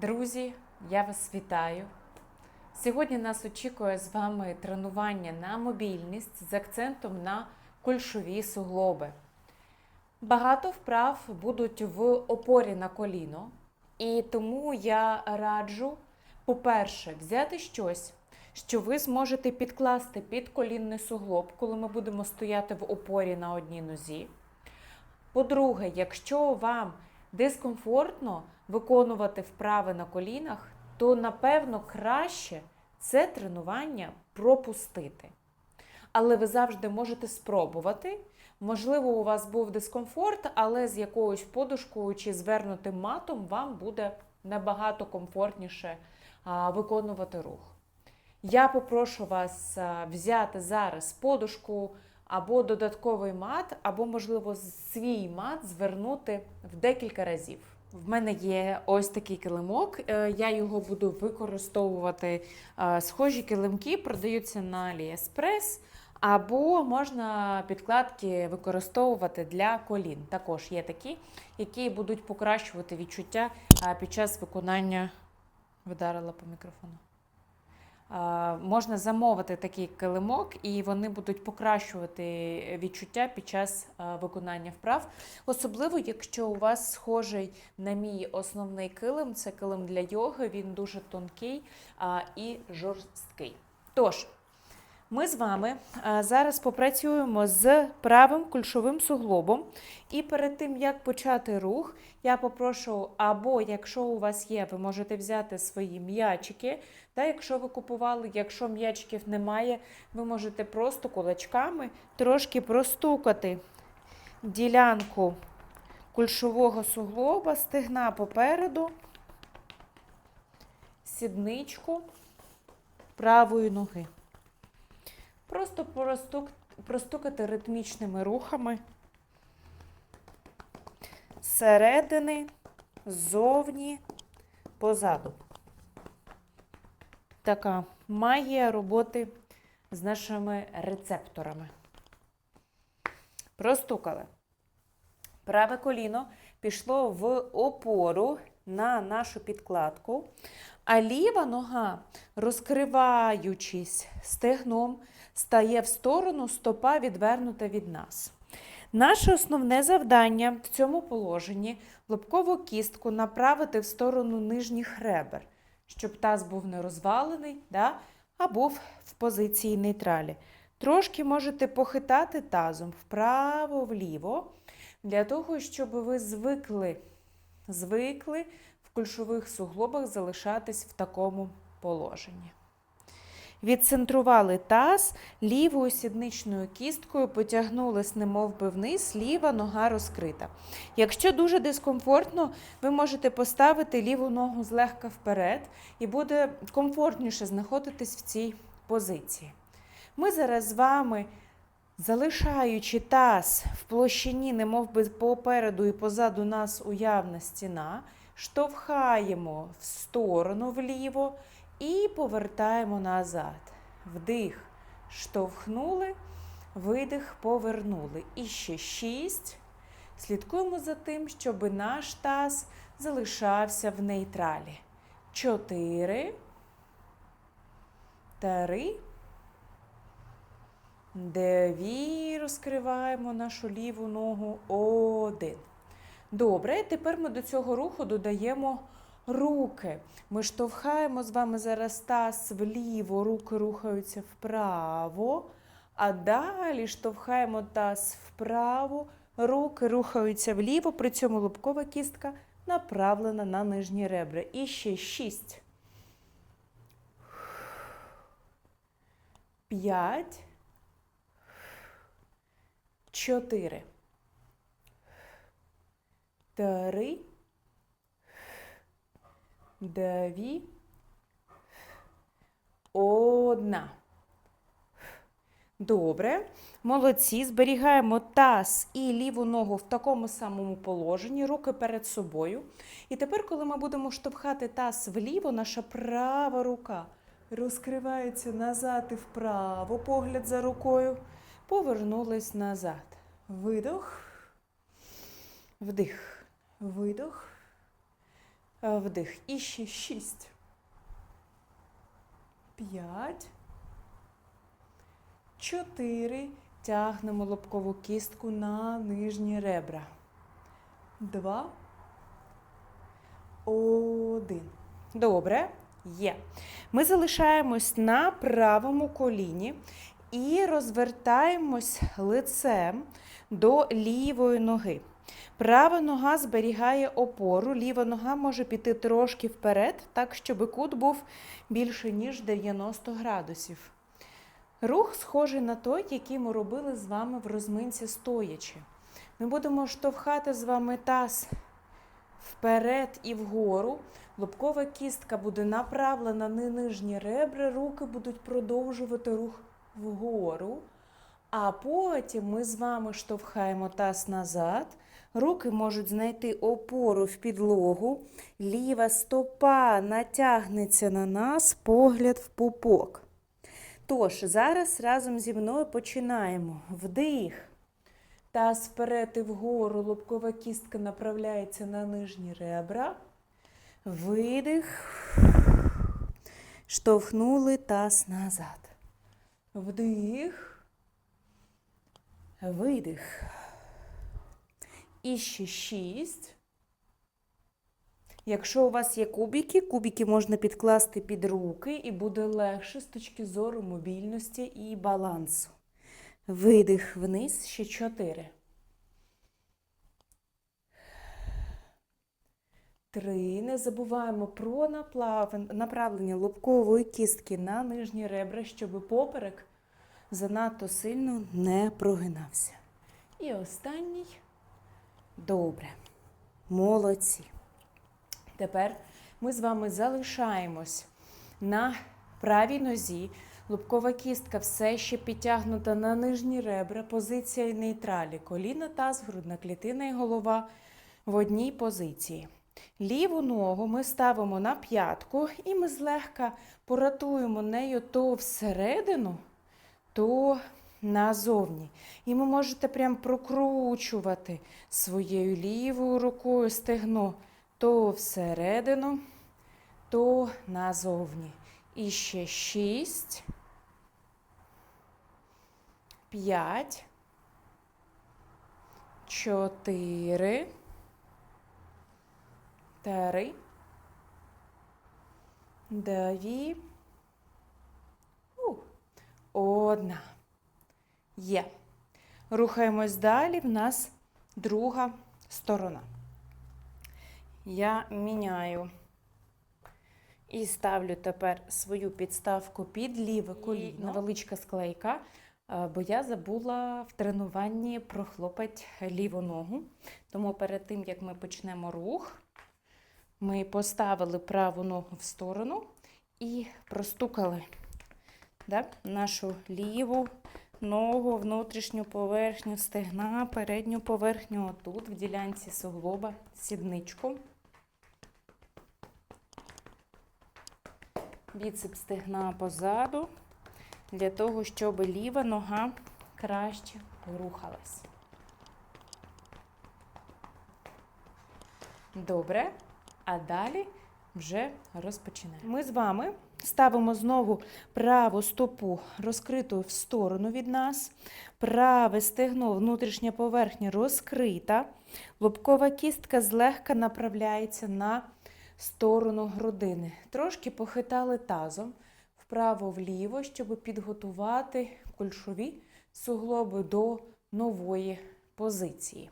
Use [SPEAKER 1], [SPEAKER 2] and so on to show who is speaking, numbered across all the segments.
[SPEAKER 1] Друзі, я вас вітаю. Сьогодні нас очікує з вами тренування на мобільність з акцентом на кульшові суглоби. Багато вправ будуть в опорі на коліно, і тому я раджу, по-перше, взяти щось, що ви зможете підкласти під колінний суглоб, коли ми будемо стояти в опорі на одній нозі. По-друге, якщо вам дискомфортно виконувати вправи на колінах, то напевно краще це тренування пропустити. Але ви завжди можете спробувати. Можливо, у вас був дискомфорт, але з якоюсь подушкою чи звернутим матом вам буде набагато комфортніше виконувати рух. Я попрошу вас взяти зараз подушку або додатковий мат, або, можливо, свій мат звернути в декілька разів. В мене є ось такий килимок. е, Я його буду використовувати. е, Схожі килимки продаються на AliExpress, або можна підкладки використовувати для колін. Також є такі, які будуть покращувати відчуття е, під час виконання. Вдарила по мікрофону. Е, Можна замовити такий килимок, і вони будуть покращувати відчуття під час е, виконання вправ. Особливо, якщо у вас схожий на мій основний килим, це килим для йоги, він дуже тонкий і жорсткий. Тож, ми з вами зараз попрацюємо з правим кульшовим суглобом. І перед тим, як почати рух, я попрошу, або якщо у вас є, ви можете взяти свої м'ячики. Та якщо ви купували, якщо м'ячиків немає, ви можете просто кулачками трошки простукати ділянку кульшового суглоба, стегна попереду, сідничку правої ноги. Просто простук, простукати ритмічними рухами зсередини, ззовні, позаду. Така магія роботи з нашими рецепторами. Простукали. Праве коліно пішло в опору на нашу підкладку, а ліва нога, розкриваючись стегном, стає в сторону, стопа відвернута від нас. Наше основне завдання в цьому положенні лобкову кістку направити в сторону нижніх ребер, щоб таз був не розвалений, да, а був в позиції нейтралі. Трошки можете похитати тазом вправо-вліво, для того, щоб ви звикли, звикли в кульшових суглобах залишатись в такому положенні. Відцентрували таз, лівою сідничною кісткою потягнулись немов би вниз, ліва нога розкрита. Якщо дуже дискомфортно, ви можете поставити ліву ногу злегка вперед і буде комфортніше знаходитись в цій позиції. Ми зараз з вами, залишаючи таз в площині, немов би попереду і позаду нас уявна стіна, штовхаємо в сторону вліво і повертаємо назад. Вдих, штовхнули, видих, повернули. І ще шість. Слідкуємо за тим, щоб наш таз залишався в нейтралі. Чотири. Три. Дві. Розкриваємо нашу ліву ногу. Один. Добре, тепер ми до цього руху додаємо руки. Ми штовхаємо з вами зараз таз вліво, руки рухаються вправо, а далі штовхаємо таз вправо, руки рухаються вліво, при цьому лобкова кістка направлена на нижні ребра. І ще шість. П'ять. Чотири. Три. Дві. Одна. Добре. Молодці. Зберігаємо таз і ліву ногу в такому самому положенні, руки перед собою. І тепер, коли ми будемо штовхати таз вліво, наша права рука розкривається назад і вправо, погляд за рукою. Повернулись назад. Видох. Вдих. Видох. Е, Вдих. І ще шість. П'ять. Чотири. Тягнемо лобкову кістку на нижні ребра. Два. Один. Добре. Є. Ми залишаємось на правому коліні і розвертаємось лицем до лівої ноги. Права нога зберігає опору, ліва нога може піти трошки вперед, так, щоб кут був більше, ніж 90 градусів. Рух схожий на той, який ми робили з вами в розминці стоячи. Ми будемо штовхати з вами таз вперед і вгору. Лобкова кістка буде направлена на нижні ребра, руки будуть продовжувати рух вгору. А потім ми з вами штовхаємо таз назад. Руки можуть знайти опору в підлогу. Ліва стопа натягнеться на нас, погляд в пупок. Тож, зараз разом зі мною починаємо. Вдих. Таз вперед і вгору, лобкова кістка направляється на нижні ребра. Видих. Штовхнули таз назад. Вдих. Видих. І ще шість. Якщо у вас є кубики, кубики можна підкласти під руки і буде легше з точки зору мобільності і балансу. Видих вниз, ще чотири. Три. Не забуваємо про направлення лобкової кістки на нижні ребра, щоб поперек занадто сильно не прогинався. І останній. Добре. Молодці. Тепер ми з вами залишаємось на правій нозі. Лобкова кістка все ще підтягнута на нижні ребра, позиція нейтралі. Коліна, таз, грудна клітина і голова в одній позиції. Ліву ногу ми ставимо на п'ятку і ми злегка поратуємо нею то всередину, то назовні. І ви можете прям прокручувати своєю лівою рукою стегно то всередину, то назовні. І ще шість, п'ять, чотири, три, дві, одна. Є. Рухаємось далі. В нас друга сторона. Я міняю і ставлю тепер свою підставку під ліве коліно. Невеличка склейка, е, бо я забула в тренуванні прохлопати ліву ногу. Тому перед тим, як ми почнемо рух, ми поставили праву ногу в сторону і простукали да, нашу ліву ногу, внутрішню поверхню стегна, передню поверхню отут, в ділянці суглоба, сідничку. Біцеп стегна позаду, для того, щоб ліва нога краще рухалась. Добре. А далі вже розпочинаємо. Ми з вами ставимо знову праву стопу розкриту в сторону від нас. Праве стегно, внутрішня поверхня розкрита. Лобкова кістка злегка направляється на сторону грудини. Трошки похитали тазом вправо-вліво, щоб підготувати кульшові суглоби до нової позиції.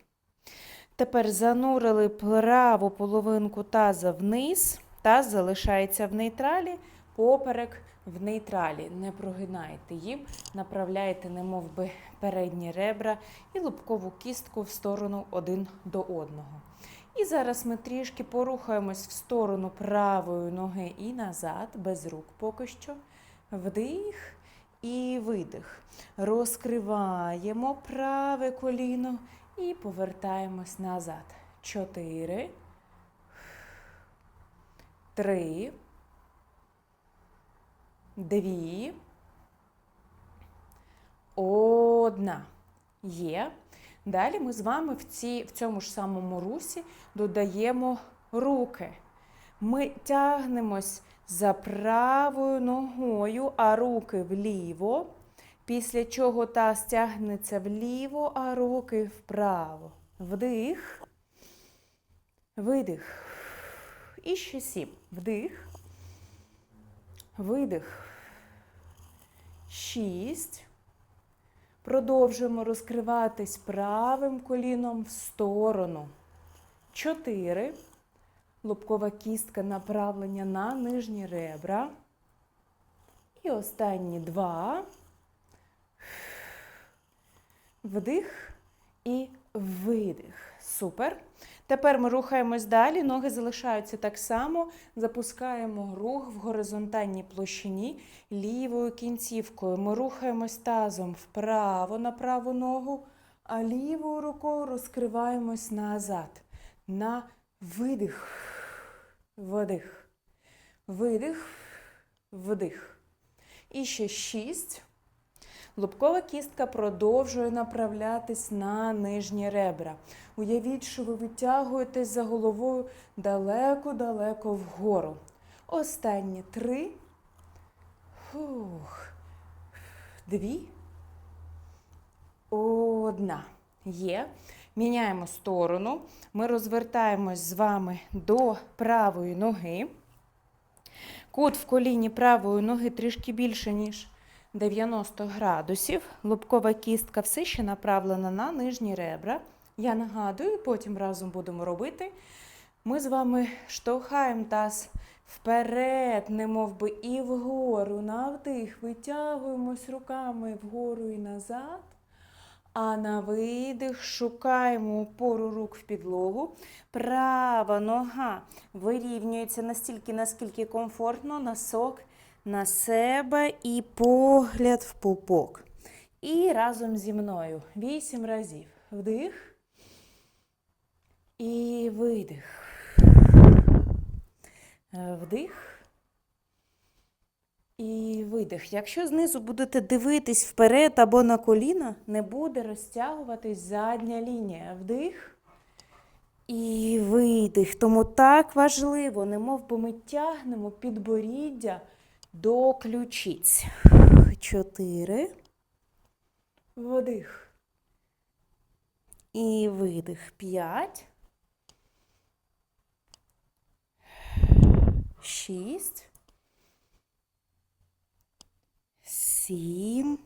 [SPEAKER 1] Тепер занурили праву половинку таза вниз, таз залишається в нейтралі, поперек в нейтралі. Не прогинайте їм, направляйте, немов би, передні ребра і лобкову кістку в сторону один до одного. І зараз ми трішки порухаємось в сторону правої ноги і назад, без рук поки що. Вдих і видих. Розкриваємо праве коліно і повертаємось назад. Чотири. Три. Дві. Одна. Є. Далі ми з вами в, ці, в цьому ж самому русі додаємо руки. Ми тягнемось за правою ногою, а руки вліво. Після чого таз тягнеться вліво, а руки вправо. Вдих. Видих. І ще сім. Вдих. Видих. Шість. Продовжуємо розкриватись правим коліном в сторону. Чотири. Лобкова кістка направлення на нижні ребра. І останні два. Вдих і видих. Супер. Тепер ми рухаємось далі. Ноги залишаються так само. Запускаємо рух в горизонтальній площині лівою кінцівкою. Ми рухаємось тазом вправо на праву ногу, а лівою рукою розкриваємось назад. На видих. Вдих. Видих. Вдих. І ще шість. Лобкова кістка продовжує направлятись на нижні ребра. Уявіть, що ви витягуєтесь за головою далеко-далеко вгору. Останні три. Фух. Дві. Одна. Є. Міняємо сторону. Ми розвертаємось з вами до правої ноги. Кут в коліні правої ноги трішки більше, ніж 90 градусів. Лобкова кістка все ще направлена на нижні ребра. Я нагадую, потім разом будемо робити. Ми з вами штовхаємо таз вперед, немов би і вгору. На вдих витягуємось руками вгору і назад. А на видих шукаємо опору рук в підлогу. Права нога вирівнюється настільки, наскільки комфортно, носок на себе і погляд в пупок. І разом зі мною вісім разів. Вдих і видих. Вдих. І видих. Якщо знизу будете дивитись вперед або на коліна, не буде розтягуватись задня лінія. Вдих і видих. Тому так важливо, немов би ми тягнемо підборіддя до ключиць. Чотири. Вдих. І видих. П'ять. Шість. Сім.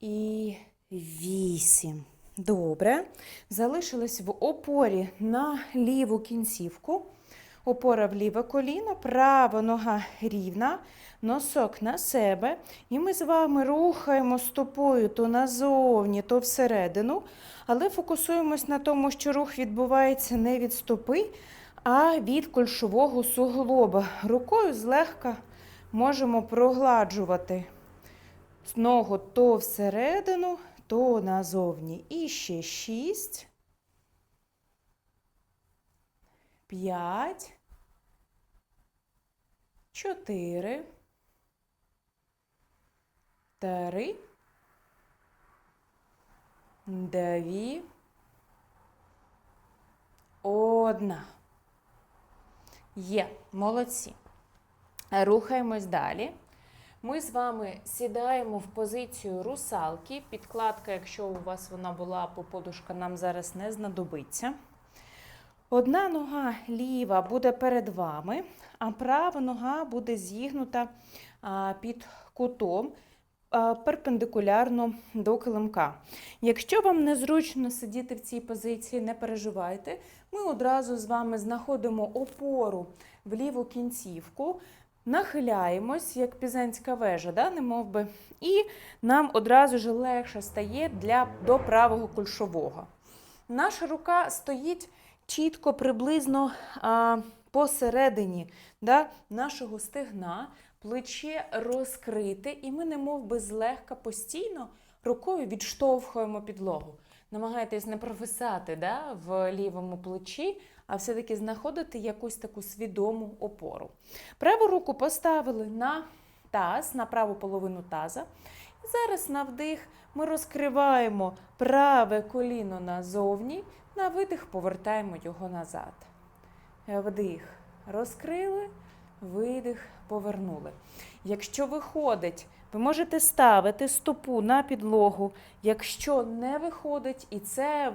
[SPEAKER 1] І вісім. Добре. Залишились в опорі на ліву кінцівку. Опора в ліве коліно, права нога рівна, носок на себе. І ми з вами рухаємо стопою то назовні, то всередину. Але фокусуємось на тому, що рух відбувається не від стопи, а від кульшового суглоба. Рукою злегка можемо прогладжувати ногу то всередину, то назовні. І ще шість. П'ять. Чотири. Три. Дві. Одна. Є. Молодці. Рухаємось далі. Ми з вами сідаємо в позицію русалки. Підкладка, якщо у вас вона була, або подушка нам зараз не знадобиться. Одна нога ліва буде перед вами, а права нога буде зігнута під кутом перпендикулярно до килимка. Якщо вам незручно сидіти в цій позиції, не переживайте. Ми одразу з вами знаходимо опору в ліву кінцівку, нахиляємось, як пізанська вежа, да, немов би, і нам одразу ж легше стає для, до правого кульшового. Наша рука стоїть чітко, приблизно а, посередині да, нашого стегна, плече розкрите, і ми, немов би, злегка постійно рукою відштовхуємо підлогу. Намагайтесь не провисати да, в лівому плечі, а все-таки знаходити якусь таку свідому опору. Праву руку поставили на таз, на праву половину таза. Зараз на вдих ми розкриваємо праве коліно назовні, на видих повертаємо його назад. Е, Вдих. Розкрили, видих, повернули. Якщо виходить, ви можете ставити стопу на підлогу. Якщо не виходить, і це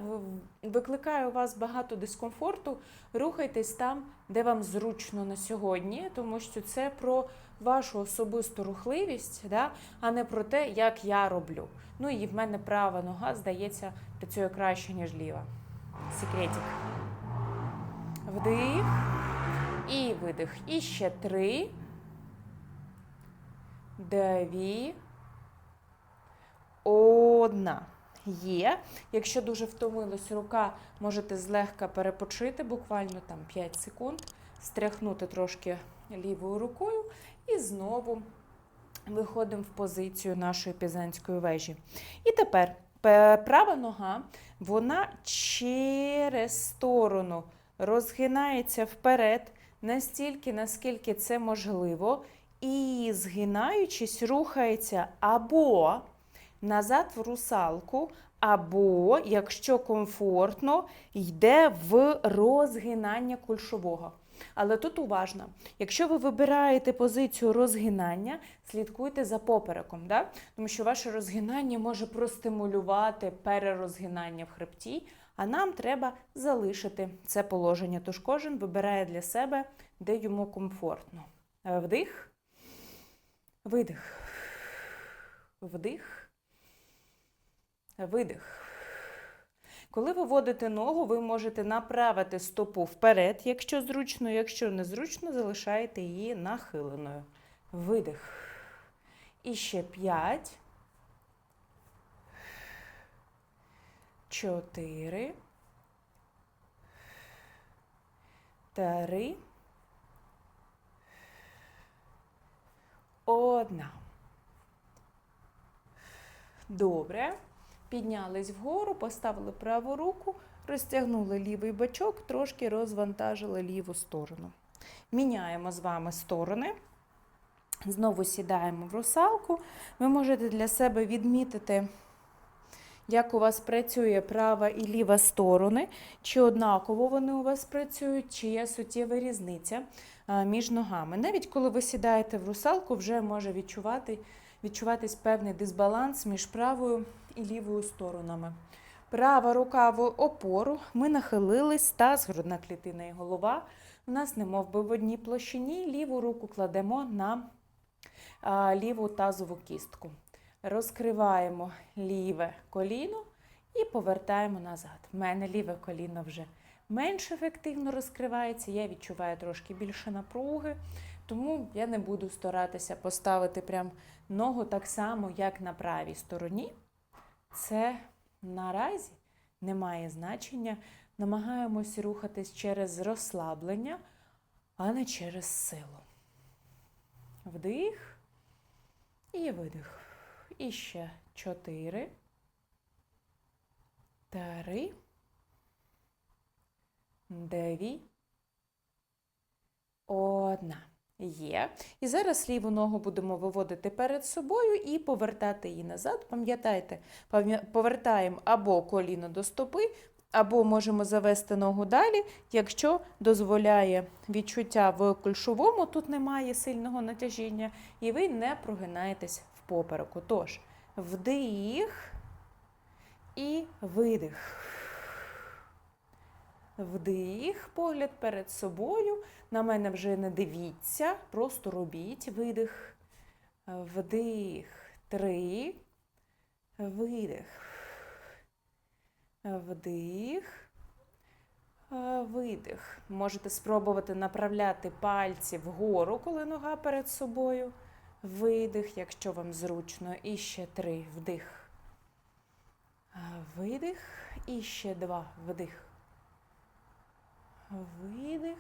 [SPEAKER 1] викликає у вас багато дискомфорту, рухайтесь там, де вам зручно на сьогодні, тому що це про вашу особисту рухливість, да? а не про те, як я роблю. Ну і в мене права нога, здається, працює краще, ніж ліва. Секретик. Вдих. І видих. І ще три. Дві. Одна. Є. Якщо дуже втомилась рука, можете злегка перепочити, буквально там 5 секунд, стряхнути трошки лівою рукою і знову виходимо в позицію нашої пізанської вежі. І тепер пе- права нога, вона через сторону розгинається вперед настільки, наскільки це можливо, і згинаючись, рухається або назад в русалку, або, якщо комфортно, йде в розгинання кульшового. Але тут уважно, якщо ви вибираєте позицію розгинання, слідкуйте за попереком, да? тому що ваше розгинання може простимулювати перерозгинання в хребті, а нам треба залишити це положення. Тож кожен вибирає для себе, де йому комфортно. Е, Вдих, видих, вдих, видих. Коли ви водите ногу, ви можете направити стопу вперед, якщо зручно, якщо незручно, залишаєте її нахиленою. Видих. І ще п'ять. Чотири. Три. Одна. Добре. Піднялись вгору, поставили праву руку, розтягнули лівий бачок, трошки розвантажили ліву сторону. Міняємо з вами сторони. Знову сідаємо в русалку. Ви можете для себе відмітити, як у вас працює права і ліва сторони, чи однаково вони у вас працюють, чи є суттєва різниця між ногами. Навіть коли ви сідаєте в русалку, вже може відчувати, відчуватись певний дисбаланс між правою і лівою сторонами. Права рука в опору, ми нахилились, таз, грудна клітина і голова. У нас не мов би в одній площині, ліву руку кладемо на ліву тазову кістку. Розкриваємо ліве коліно і повертаємо назад. У мене ліве коліно вже менш ефективно розкривається, я відчуваю трошки більше напруги, тому я не буду старатися поставити прям ногу так само, як на правій стороні. Це наразі не має значення. Намагаємось рухатись через розслаблення, а не через силу. Вдих і видих. І ще чотири. Три. Дві. Одна. Є. І зараз ліву ногу будемо виводити перед собою і повертати її назад. Пам'ятайте, повертаємо або коліно до стопи, або можемо завести ногу далі, якщо дозволяє відчуття в кульшовому, тут немає сильного натяжіння, і ви не прогинаєтесь в попереку. Тож, вдих і видих. Вдих, погляд перед собою. На мене вже не дивіться, просто робіть видих. Вдих. Три. Видих. Вдих. Видих. Можете спробувати направляти пальці вгору, коли нога перед собою. Видих, якщо вам зручно. І ще три. Вдих. Видих. І ще два. Вдих. Видих.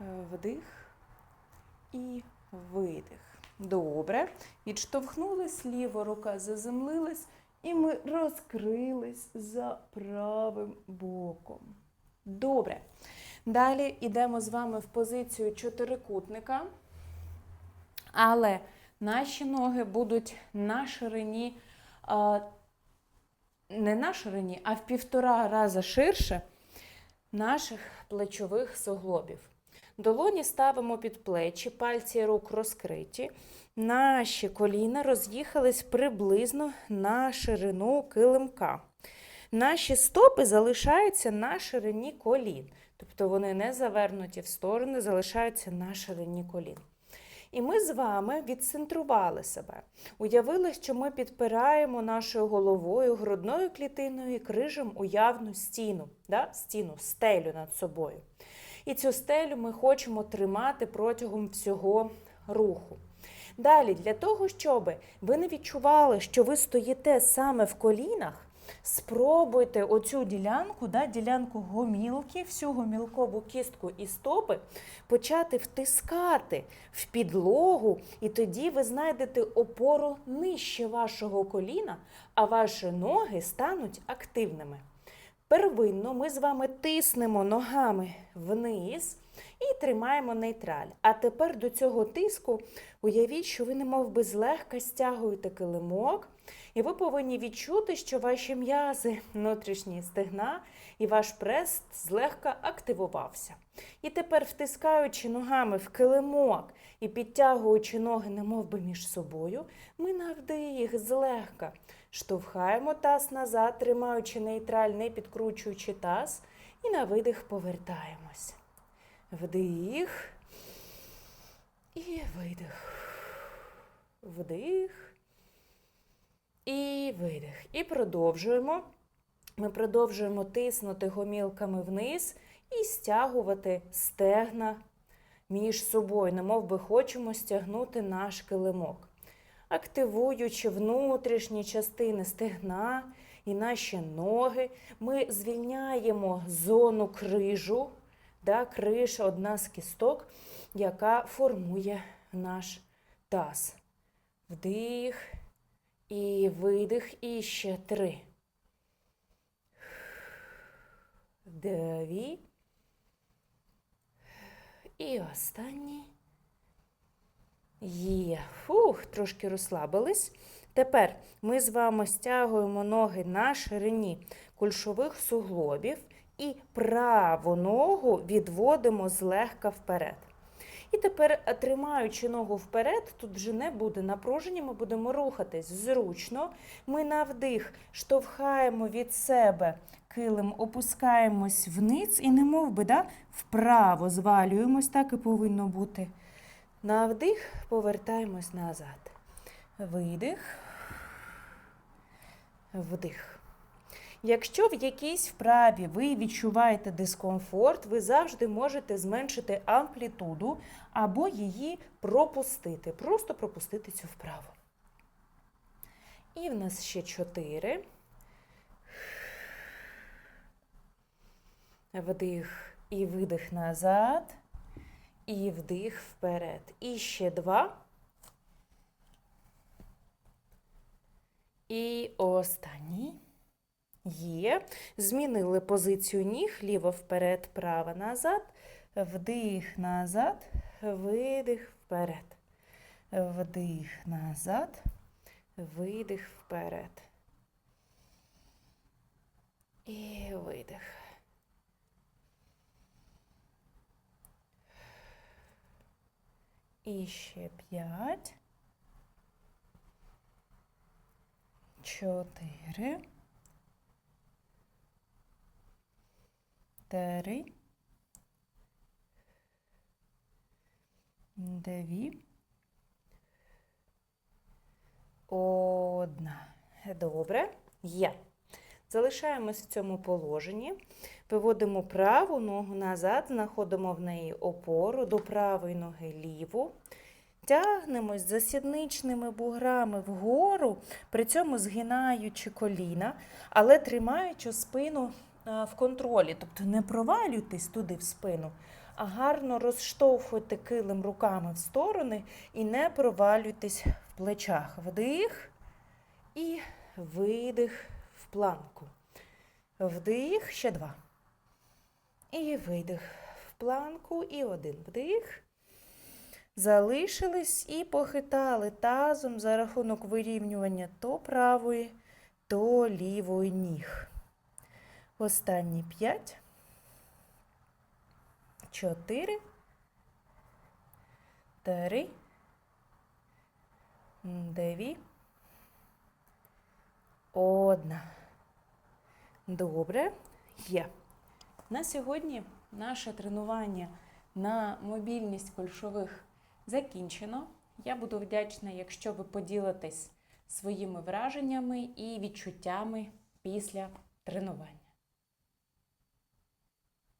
[SPEAKER 1] Вдих і видих. Добре. Відштовхнулись, ліва рука заземлилась, і ми розкрились за правим боком. Добре. Далі йдемо з вами в позицію чотирикутника, але наші ноги будуть на ширині, не на ширині, а в півтора рази ширше наших плечових суглобів. Долоні ставимо під плечі, пальці рук розкриті. Наші коліна роз'їхались приблизно на ширину килимка. Наші стопи залишаються на ширині колін, тобто вони не завернуті в сторони, залишаються на ширині колін. І ми з вами відцентрували себе. Уявили, що ми підпираємо нашою головою, грудною клітиною і крижем уявну стіну, да? стіну, стелю над собою. І цю стелю ми хочемо тримати протягом всього руху. Далі, для того, щоб ви не відчували, що ви стоїте саме в колінах, спробуйте оцю ділянку, да, ділянку гомілки, всю гомілкову кістку і стопи почати втискати в підлогу, і тоді ви знайдете опору нижче вашого коліна, а ваші ноги стануть активними. Первинно ми з вами тиснемо ногами вниз і тримаємо нейтраль. А тепер до цього тиску уявіть, що ви немов би злегка стягуєте килимок, і ви повинні відчути, що ваші м'язи, внутрішні стегна і ваш прес злегка активувався. І тепер, втискаючи ногами в килимок і підтягуючи ноги, немов би між собою, ми на вдих злегка штовхаємо таз назад, тримаючи нейтраль, не підкручуючи таз, і на видих повертаємось. Вдих і видих. Вдих і видих. І продовжуємо. Ми продовжуємо тиснути гомілками вниз і стягувати стегна між собою, немов би хочемо стягнути наш килимок, активуючи внутрішні частини стегна і наші ноги, ми звільняємо зону крижу. Да, Криш одна з кісток, яка формує наш таз. Вдих і видих. І ще три. Дві. І останній. Є. Фух, трошки розслабились. Тепер ми з вами стягуємо ноги на ширині кульшових суглобів і праву ногу відводимо злегка вперед. І тепер, тримаючи ногу вперед, тут вже не буде напруження, ми будемо рухатись зручно. Ми на вдих штовхаємо від себе килим, опускаємось вниз і, немов би, да, вправо звалюємось, так і повинно бути. На вдих повертаємось назад. Видих, вдих. Якщо в якійсь вправі ви відчуваєте дискомфорт, ви завжди можете зменшити амплітуду або її пропустити. Просто пропустити цю вправу. І в нас ще чотири. Вдих і видих назад. І вдих вперед. І ще два. І останній. Є. Змінили позицію ніг, ліво вперед, право назад. Вдих назад, видих вперед. Вдих назад, видих вперед. І видих. І ще п'ять. Чотири. Три, дві, одна. Добре, є. Залишаємось в цьому положенні. Виводимо праву ногу назад, знаходимо в неї опору до правої ноги ліву. Тягнемось за сідничними буграми вгору, при цьому згинаючи коліна, але тримаючи спину в контролі, тобто не провалюйтесь туди в спину, а гарно розштовхуйте килим руками в сторони і не провалюйтесь в плечах. Вдих і видих в планку. Вдих, ще два. І видих в планку. І один вдих. Залишились і похитали тазом за рахунок вирівнювання то правої, то лівої ніг. Останні п'ять. чотири, три, дві, одна. Добре, є. На сьогодні наше тренування на мобільність кульшових закінчено. Я буду вдячна, якщо ви поділитесь своїми враженнями і відчуттями після тренування.